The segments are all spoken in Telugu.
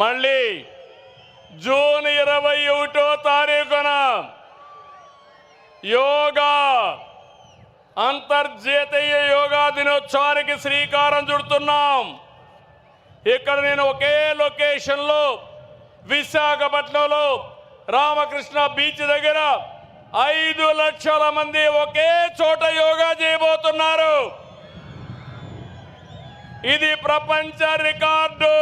మళ్ళీ జూన్ ఇరవై ఒకటో తారీఖున యోగా అంతర్జాతీయ యోగా దినోత్సవానికి శ్రీకారం చుడుతున్నాం. ఇక్కడ నేను ఒకే లొకేషన్లో విశాఖపట్నంలో రామకృష్ణ బీచ్ దగ్గర ఐదు లక్షల మంది ఒకే చోట యోగా చేయబోతున్నారు. ఇది ప్రపంచ రికార్డు.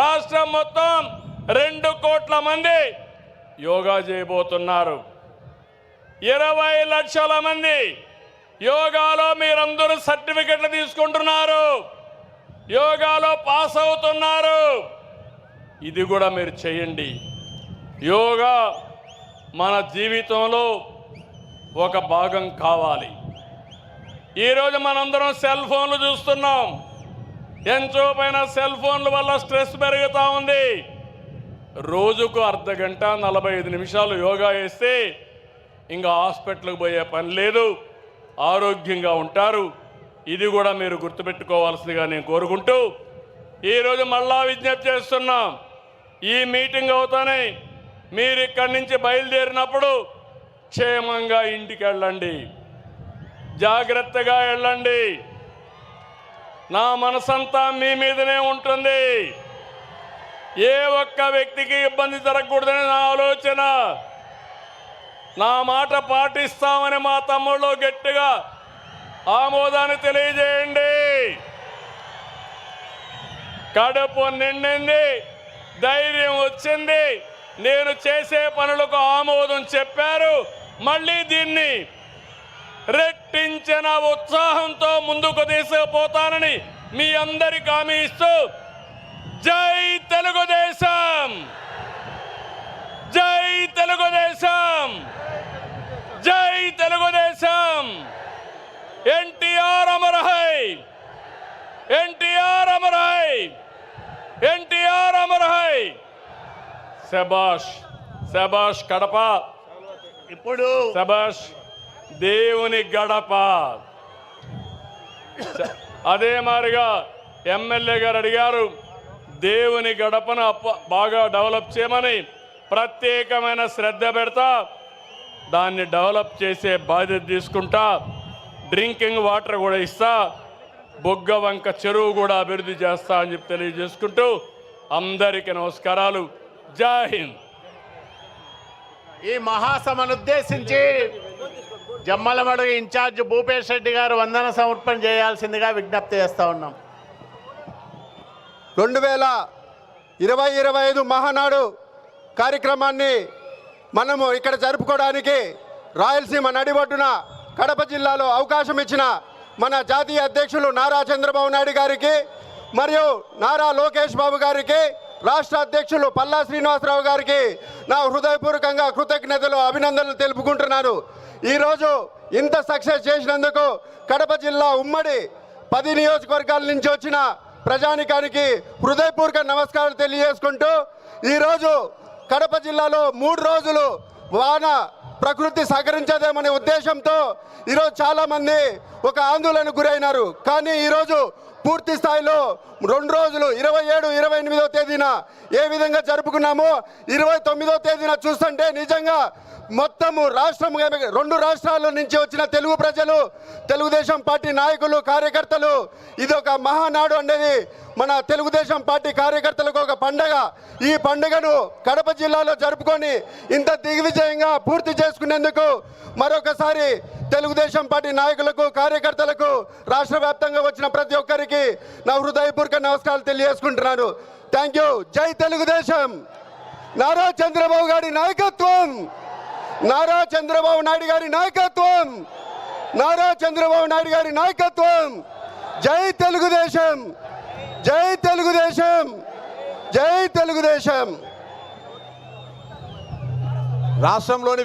రాష్ట్రం మొత్తం రెండు కోట్ల మంది యోగా చేయబోతున్నారు. ఇరవై లక్షల మంది యోగాలో మీరందరూ సర్టిఫికెట్లు తీసుకుంటున్నారు. యోగాలో పాస్ అవుతున్నారు. ఇది కూడా మీరు చేయండి. యోగా మన జీవితంలో ఒక భాగం కావాలి. ఈరోజు మనందరం సెల్ ఫోన్లు చూస్తున్నాం. ఎంతో పైన సెల్ ఫోన్ల వల్ల స్ట్రెస్ పెరుగుతూ ఉంది. రోజుకు అర్ధ గంట నలభై ఐదు నిమిషాలు యోగా చేస్తే ఇంకా హాస్పిటల్కి పోయే పని లేదు. ఆరోగ్యంగా ఉంటారు. ఇది కూడా మీరు గుర్తుపెట్టుకోవాల్సిందిగా నేను కోరుకుంటూ ఈరోజు మళ్ళా విజ్ఞప్తి చేస్తున్నాం. ఈ మీటింగ్ అవుతానే మీరు ఇక్కడి నుంచి బయలుదేరినప్పుడు క్షేమంగా ఇంటికి వెళ్ళండి. జాగ్రత్తగా వెళ్ళండి. నా మనసంతా మీ మీదనే ఉంటుంది. ఏ ఒక్క వ్యక్తికి ఇబ్బంది జరగకూడదని నా ఆలోచన. నా మాట పాటిస్తామని మా తమ్ముళ్ళు గట్టిగా ఆమోదాన్ని తెలియజేయండి. కడుపు నిండింది ధైర్యం వచ్చింది. నేను చేసే పనులకు ఆమోదం చెప్పారు. మళ్ళీ దీన్ని రెట్టించిన ఉత్సాహంతో ముందుకు తీసుకుపోతానని మీ అందరికి హామీ ఇస్తూ జై తెలుగుదేశం! జై తెలుగుదేశం! జై తెలుగుదేశం! ఎన్టీఆర్ అమరహై! ఎన్టీఆర్ అమరహై! ఎన్టీఆర్ అమరహై! శబాష్ శబాష్ కడప! ఇప్పుడు శబాష్ దేవుని గడప. అదే మారిగా ఎమ్మెల్యే గారు అడిగారు దేవుని గడపను బాగా డెవలప్ చేయమని ప్రత్యేకమైన శ్రద్ధ పెడతా దాన్ని డెవలప్ చేసే బాధ్యత తీసుకుంటా డ్రింకింగ్ వాటర్ కూడా ఇస్తా బొగ్గ వంక చెరువు కూడా అభివృద్ధి చేస్తా అని చెప్పి తెలియజేసుకుంటూ అందరికీ నమస్కారాలు. జై హింద్. ఈ మహాసభను ఉద్దేశించి జమ్మలమడుగు ఇన్ఛార్జ్ భూపేష్ రెడ్డి గారు వందన సమర్పణ చేయాల్సిందిగా విజ్ఞప్తి చేస్తా ఉన్నాం. రెండు వేల ఇరవై ఇరవై ఐదు మహానాడు కార్యక్రమాన్ని మనము ఇక్కడ జరుపుకోవడానికి రాయలసీమ నడిబొడ్డున కడప జిల్లాలో అవకాశం ఇచ్చిన మన జాతీయ అధ్యక్షులు నారా చంద్రబాబు నాయుడు గారికి మరియు నారా లోకేష్ బాబు గారికి రాష్ట్ర అధ్యక్షులు పల్లా శ్రీనివాసరావు గారికి నా హృదయపూర్వకంగా కృతజ్ఞతలు అభినందనలు తెలుపుకుంటున్నాను. ఈరోజు ఇంత సక్సెస్ చేసినందుకు కడప జిల్లా ఉమ్మడి పది నియోజకవర్గాల నుంచి వచ్చిన ప్రజానికానికి హృదయపూర్వక నమస్కారాలు తెలియజేసుకుంటూ ఈరోజు కడప జిల్లాలో మూడు రోజులు వాన ప్రకృతి సహకరించదేమనే ఉద్దేశంతో ఈరోజు చాలామంది ఒక ఆందోళనకు గురైనారు. కానీ ఈరోజు పూర్తి స్థాయిలో రెండు రోజులు ఇరవై ఏడు ఇరవై ఎనిమిదో తేదీన ఏ విధంగా జరుపుకున్నామో ఇరవై తొమ్మిదో తేదీన చూస్తుంటే నిజంగా మొత్తము రాష్ట్రం రెండు రాష్ట్రాల నుంచి వచ్చిన తెలుగు ప్రజలు తెలుగుదేశం పార్టీ నాయకులు కార్యకర్తలు. ఇది ఒక మహానాడు అనేది. మన తెలుగుదేశం పార్టీ కార్యకర్తలకు ఒక పండగ. ఈ పండుగను కడప జిల్లాలో జరుపుకొని ఇంత దిగ్విజయంగా పూర్తి చేసుకునేందుకు మరొకసారి తెలుగుదేశం పార్టీ నాయకులకు కార్యకర్తలకు రాష్ట్ర వ్యాప్తంగా వచ్చిన ప్రతి ఒక్కరికి నా హృదయపూర్వక నమస్కారాలు తెలియజేసుకుంటున్నాను. థ్యాంక్ యూ జై తెలుగుదేశం. నారా చంద్రబాబు గారి నాయకత్వం. నారా చంద్రబాబు నాయుడు గారి నాయకత్వం! నారా చంద్రబాబు నాయుడు గారి నాయకత్వం! జై తెలుగుదేశం! జై తెలుగుదేశం! జై తెలుగుదేశం! రాష్ట్రంలోని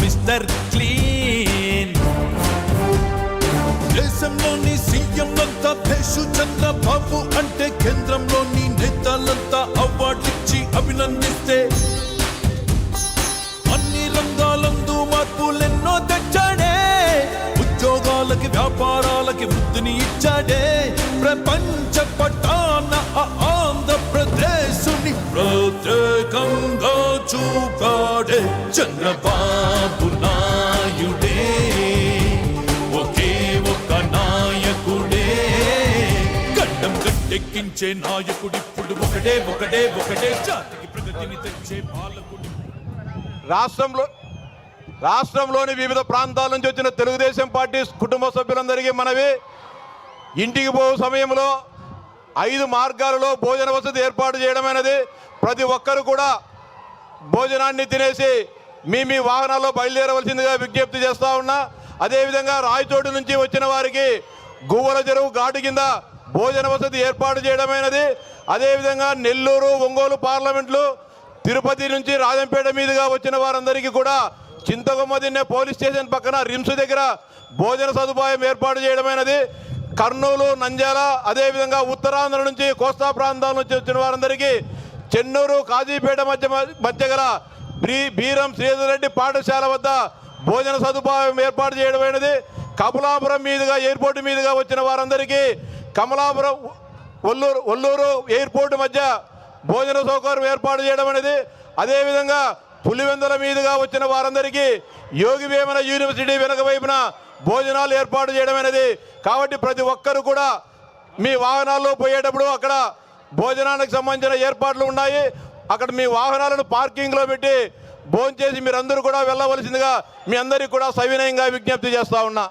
మిస్టర్ క్లీన్ దేశంలోని సీఎం అంతా భేషు చంద్రబాబు అంటే కేంద్రంలోని నేతలంతా అవార్డిచ్చి అభినందిస్తే అన్ని రంగాలందు మార్పులెన్నో తెచ్చాడే. ఉద్యోగాలకి వ్యాపారాలకి వృద్ధిని ఇచ్చాడే. ప్రపంచ పటాన ఆంధ్రప్రదేశ్ ప్రత్యేకంగా చూపాడే చంద్రబాబు నాయుడే. ఒకే ఒక నాయకుడే. గడ్డం నాయకుడు ఇప్పుడు ఒకటే ఒకటే ఒకటే. జాతికి ప్రగతిని తెచ్చే పాలకుడు. రాష్ట్రంలో రాష్ట్రంలోని వివిధ ప్రాంతాల నుంచి వచ్చిన తెలుగుదేశం పార్టీ కుటుంబ సభ్యులందరికీ మనవి. ఇంటికి పో సమయంలో ఐదు మార్గాలలో భోజన వసతి ఏర్పాటు చేయడమైనది. ప్రతి ఒక్కరు కూడా భోజనాన్ని తినేసి మీ మీ వాహనాల్లో బయలుదేరవలసిందిగా విజ్ఞప్తి చేస్తూ ఉన్నా. అదేవిధంగా రాయచోటు నుంచి వచ్చిన వారికి గువ్వల చెరువు ఘాటు కింద భోజన వసతి ఏర్పాటు చేయడమైనది. అదేవిధంగా నెల్లూరు ఒంగోలు పార్లమెంట్లు తిరుపతి నుంచి రాజంపేట మీదుగా వచ్చిన వారందరికీ కూడా చింతకొమ్మదిన్నె పోలీస్ స్టేషన్ పక్కన రిమ్స్ దగ్గర భోజన సదుపాయం ఏర్పాటు చేయడమైనది. కర్నూలు నంద్యాల అదేవిధంగా ఉత్తరాంధ్ర నుంచి కోస్తా ప్రాంతాల నుంచి వచ్చిన వారందరికీ చెన్నూరు కాజీపేట మధ్య మధ్య గల బీ బీరం శ్రీధర్ రెడ్డి పాఠశాల వద్ద భోజన సదుపాయం ఏర్పాటు చేయడమైనది కమలాపురం మీదుగా ఎయిర్పోర్ట్ మీదుగా వచ్చిన వారందరికీ కమలాపురం ఒల్లూరు ఒల్లూరు ఎయిర్పోర్ట్ మధ్య భోజన సౌకర్యం ఏర్పాటు చేయడం అనేది అదేవిధంగా పులివెందుల మీదుగా వచ్చిన వారందరికీ యోగి వేమన యూనివర్సిటీ వెనక వైపున భోజనాలు ఏర్పాటు చేయడం అనేది కాబట్టి ప్రతి ఒక్కరు కూడా మీ వాహనాల్లో పోయేటప్పుడు అక్కడ భోజనానికి సంబంధించిన ఏర్పాట్లు ఉన్నాయి. అక్కడ మీ వాహనాలను పార్కింగ్లో పెట్టి భోంచేసి మీరందరూ కూడా వెళ్ళవలసిందిగా మీ అందరికీ కూడా సవినయంగా విజ్ఞప్తి చేస్తూ ఉన్నా.